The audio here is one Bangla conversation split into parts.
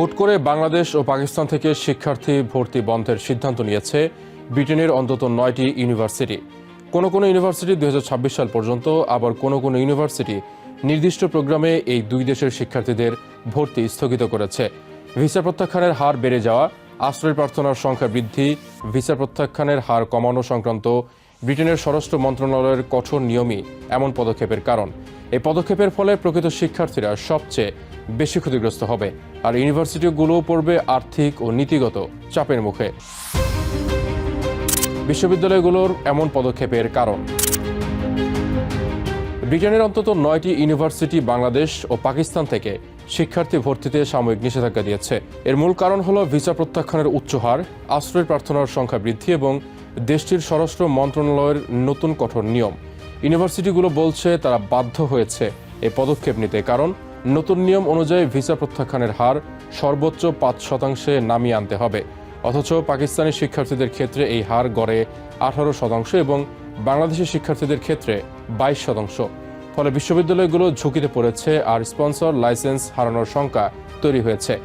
হুট করে বাংলাদেশ ও পাকিস্তান থেকে শিক্ষার্থী ভর্তি বন্ধের সিদ্ধান্ত নিয়েছে ব্রিটেনের অন্তত নয়টি ইউনিভার্সিটি। কোনো কোনো ইউনিভার্সিটি দুই হাজার ছাব্বিশ সাল পর্যন্ত, আবার কোনো কোনো ইউনিভার্সিটি নির্দিষ্ট প্রোগ্রামে এই দুই দেশের শিক্ষার্থীদের ভর্তি স্থগিত করেছে। ভিসা প্রত্যাখ্যানের হার বেড়ে যাওয়া, আশ্রয় প্রার্থনার সংখ্যা বৃদ্ধি, ভিসা প্রত্যাখ্যানের হার কমানো সংক্রান্ত ব্রিটেনের স্বরাষ্ট্র মন্ত্রণালয়ের কঠোর নিয়মই এমন পদক্ষেপের কারণ। এই পদক্ষেপের ফলে প্রকৃত শিক্ষার্থীরা সবচেয়ে বেশি ক্ষতিগ্রস্ত হবে। আর ইউনিভার্সিটিগুলোও পড়বে আর্থিক ও নীতিগত চাপের মুখে। বিশ্ববিদ্যালয়গুলোর এমন পদক্ষেপের কারণ। ব্রিটেনের অন্তত নয়টি ইউনিভার্সিটি বাংলাদেশ ও পাকিস্তান থেকে শিক্ষার্থী ভর্তিতে সাময়িক নিষেধাজ্ঞা দিয়েছে। এর মূল কারণ হল ভিসা প্রত্যাখ্যানের উচ্চ হার, আশ্রয় প্রার্থনার সংখ্যা বৃদ্ধি এবং দেশটির স্বরাষ্ট্র মন্ত্রণালয়ের নতুন কঠোর নিয়ম। ইউনিভার্সিটিগুলো বলছে তারা বাধ্য হয়েছে এই পদক্ষেপ নিতে, কারণ নতুন নিয়ম অনুযায়ী ভিসা প্রত্যাখ্যানের হার সর্বোচ্চ পাঁচ শতাংশে নামিয়ে আনতে হবে। অথচ পাকিস্তানি শিক্ষার্থীদের ক্ষেত্রে এই হার গড়ে আঠারো শতাংশ এবং বাংলাদেশি শিক্ষার্থীদের ক্ষেত্রে বাইশ শতাংশ। ফলে বিশ্ববিদ্যালয়গুলো ঝুঁকিতে পড়েছে আর স্পন্সর লাইসেন্স হারানোর শঙ্কা তৈরি হয়েছে।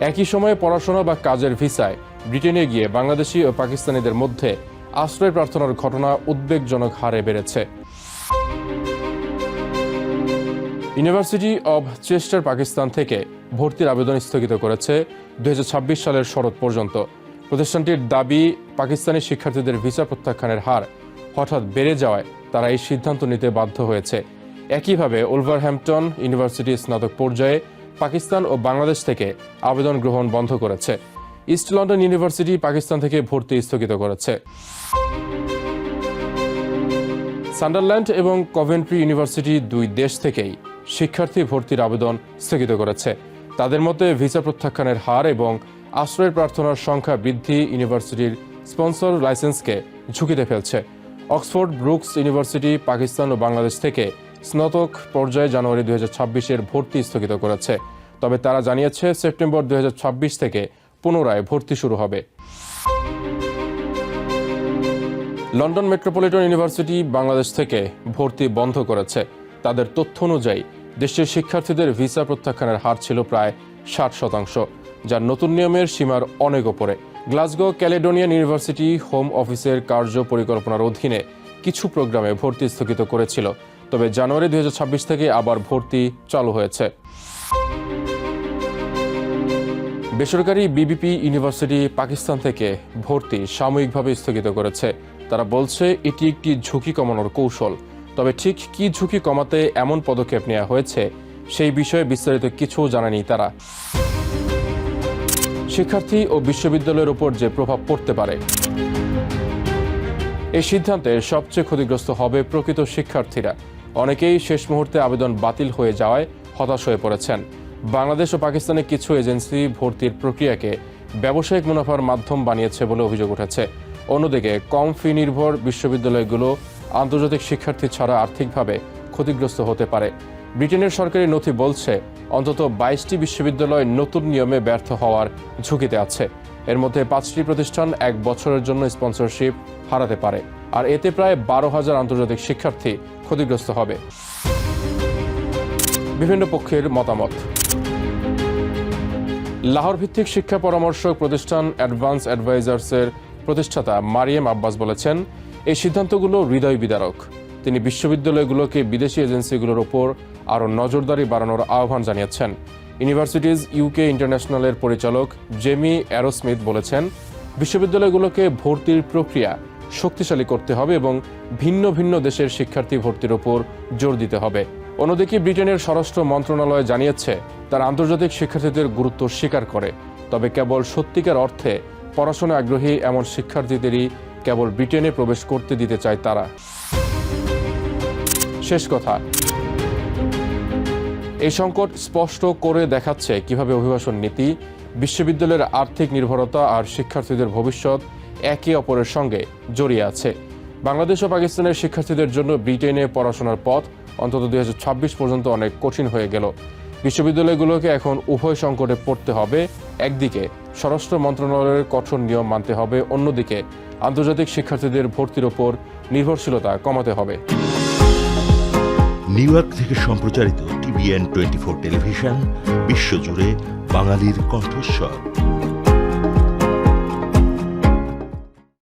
একই সময়ে পড়াশোনা বা কাজের ভিসায় ব্রিটেনে গিয়ে বাংলাদেশি ও পাকিস্তানিদের মধ্যে আশ্রয় প্রার্থনার ঘটনা উদ্বেগজনক হারে বেড়েছে। ইউনিভার্সিটি অব চেস্টার পাকিস্তান থেকে ভর্তির আবেদন স্থগিত করেছে দু হাজার ছাব্বিশ সালের শরৎ পর্যন্ত। প্রতিষ্ঠানটির দাবি, পাকিস্তানি শিক্ষার্থীদের ভিসা প্রত্যাখ্যানের হার হঠাৎ বেড়ে যাওয়ায় তারা এই সিদ্ধান্ত নিতে বাধ্য হয়েছে। একইভাবে ওলভারহ্যাম্পটন ইউনিভার্সিটি স্নাতক পর্যায়ে পাকিস্তান ও বাংলাদেশ থেকে আবেদন গ্রহণ বন্ধ করেছে। ইস্ট লন্ডন ইউনিভার্সিটি পাকিস্তান থেকে ভর্তি স্থগিত করেছে। সান্ডারল্যান্ড এবং কভেন্ট্রি ইউনিভার্সিটি দুই দেশ থেকেই শিক্ষার্থী ভর্তির আবেদন স্থগিত করেছে। তাদের মতে ভিসা প্রত্যাখ্যানের হার এবং আশ্রয় প্রার্থনার সংখ্যা বৃদ্ধি ইউনিভার্সিটির স্পন্সর লাইসেন্সকে ঝুঁকিতে ফেলছে। অক্সফোর্ড ব্রুকস ইউনিভার্সিটি পাকিস্তান ও বাংলাদেশ থেকে স্নাতক পর্যায়ে জানুয়ারি দুই হাজার ভর্তি স্থগিত করেছে। তবে তারা জানিয়েছে, সেপ্টেম্বর দুই হাজার ছাব্বিশ থেকে পুনরায় ভর্তি শুরু হবে। লন্ডন মেট্রোপলিটন ইউনিভার্সিটি বাংলাদেশ থেকে ভর্তি বন্ধ করেছে। তাদের তথ্য অনুযায়ী দেশের শিক্ষার্থীদের ভিসা প্রত্যাখ্যানের হার ছিল প্রায় ষাট শতাংশ যা নতুন নিয়মের সীমার অনেক ওপরে। গ্লাসগো ক্যালেডোনিয়ান ইউনিভার্সিটি হোম অফিসের কার্য পরিকল্পনার অধীনে কিছু প্রোগ্রামে ভর্তি স্থগিত করেছিল, তবে জানুয়ারি দুই হাজার ছাব্বিশ থেকে আবার ভর্তি চালু হয়েছে। বেসরকারি বিবিপি ইউনিভার্সিটি পাকিস্তান থেকে ভর্তি সাময়িকভাবে স্থগিত করেছে। তারা বলছে, এটি একটি ঝুঁকি কমানোর কৌশল। তবে ঠিক কি ঝুঁকি কমাতে এমন পদক্ষেপ নেওয়া হয়েছে, সেই বিষয়ে বিস্তারিত কিছু জানানি তারা। শিক্ষার্থী ও বিশ্ববিদ্যালয়ের উপর যে প্রভাব পড়তে পারে এই সিদ্ধান্তে সবচেয়ে ক্ষতিগ্রস্ত হবে প্রকৃত শিক্ষার্থীরা। অনেকেই শেষ মুহূর্তে আবেদন বাতিল হয়ে যাওয়ায় হতাশ হয়ে পড়েছেন। বাংলাদেশ ও পাকিস্তানের কিছু এজেন্সি ভর্তির প্রক্রিয়াকে ব্যবসায়িক মুনাফার মাধ্যম বানিয়েছে বলে অভিযোগ উঠেছে। অন্যদিকে কম ফি নির্ভর বিশ্ববিদ্যালয়গুলো আন্তর্জাতিক শিক্ষার্থী ছাড়া আর্থিকভাবে ক্ষতিগ্রস্ত হতে পারে। ব্রিটেনের সরকারি নথি বলছে, অন্তত বাইশটি বিশ্ববিদ্যালয় নতুন নিয়মে ব্যর্থ হওয়ার ঝুঁকিতে আছে। এর মধ্যে পাঁচটি প্রতিষ্ঠান এক বছরের জন্য স্পন্সরশিপ হারাতে পারে, আর এতে প্রায় বারো হাজার আন্তর্জাতিক শিক্ষার্থী ক্ষতিগ্রস্ত হবে। বিভিন্ন পক্ষের মতামত। লাহোর ভিত্তিক শিক্ষা পরামর্শক প্রতিষ্ঠান অ্যাডভান্স অ্যাডভাইজার্সের প্রতিষ্ঠাতা মারিয়াম আব্বাস বলেছেন এই সিদ্ধান্তগুলো হৃদয় বিদারক। তিনি বিশ্ববিদ্যালয়গুলোকে বিদেশি এজেন্সিগুলোর ওপর আরও নজরদারি বাড়ানোর আহ্বান জানিয়েছেন। ইউনিভার্সিটিজ ইউকে ইন্টারন্যাশনালের পরিচালক জেমি অ্যারোস্মিথ বলেছেন, বিশ্ববিদ্যালয়গুলোকে ভর্তির প্রক্রিয়া শক্তিশালী করতে হবে এবং ভিন্ন ভিন্ন দেশের শিক্ষার্থী ভর্তির ওপর জোর দিতে হবে। অন্যদিকে ব্রিটেনের স্বরাষ্ট্র মন্ত্রণালয় জানিয়েছে, তার আন্তর্জাতিক শিক্ষার্থীদের গুরুত্ব স্বীকার করে, তবে কেবল সত্যিকার অর্থে পড়াশোনা আগ্রহী এমন শিক্ষার্থীদেরই কেবল ব্রিটেনে প্রবেশ করতে দিতে চায় তারা। শেষ কথা। এই সংকট স্পষ্ট করে দেখাচ্ছে কীভাবে অভিবাসন নীতি, বিশ্ববিদ্যালয়ের আর্থিক নির্ভরতা আর শিক্ষার্থীদের ভবিষ্যৎ একে অপরের সঙ্গে জড়িয়ে আছে। বাংলাদেশ ও পাকিস্তানের শিক্ষার্থীদের জন্য ব্রিটেনে পড়াশোনার পথ অন্তত দুই হাজার ছাব্বিশ পর্যন্ত অনেক কঠিন হয়ে গেল। বিশ্ববিদ্যালয়গুলোকে এখন উভয় সংকটে পড়তে হবে। একদিকে স্বরাষ্ট্র মন্ত্রণালয়ের কঠোর নিয়ম মানতে হবে, অন্যদিকে আন্তর্জাতিক শিক্ষার্থীদের ভর্তির ওপর নির্ভরশীলতা কমাতে হবে। নিউ ইয়র্ক থেকে সম্প্রচারিত টিভিএন টোয়েন্টি ফোর টেলিভিশন, বিশ্বজুড়ে বাঙালির কণ্ঠস্বর।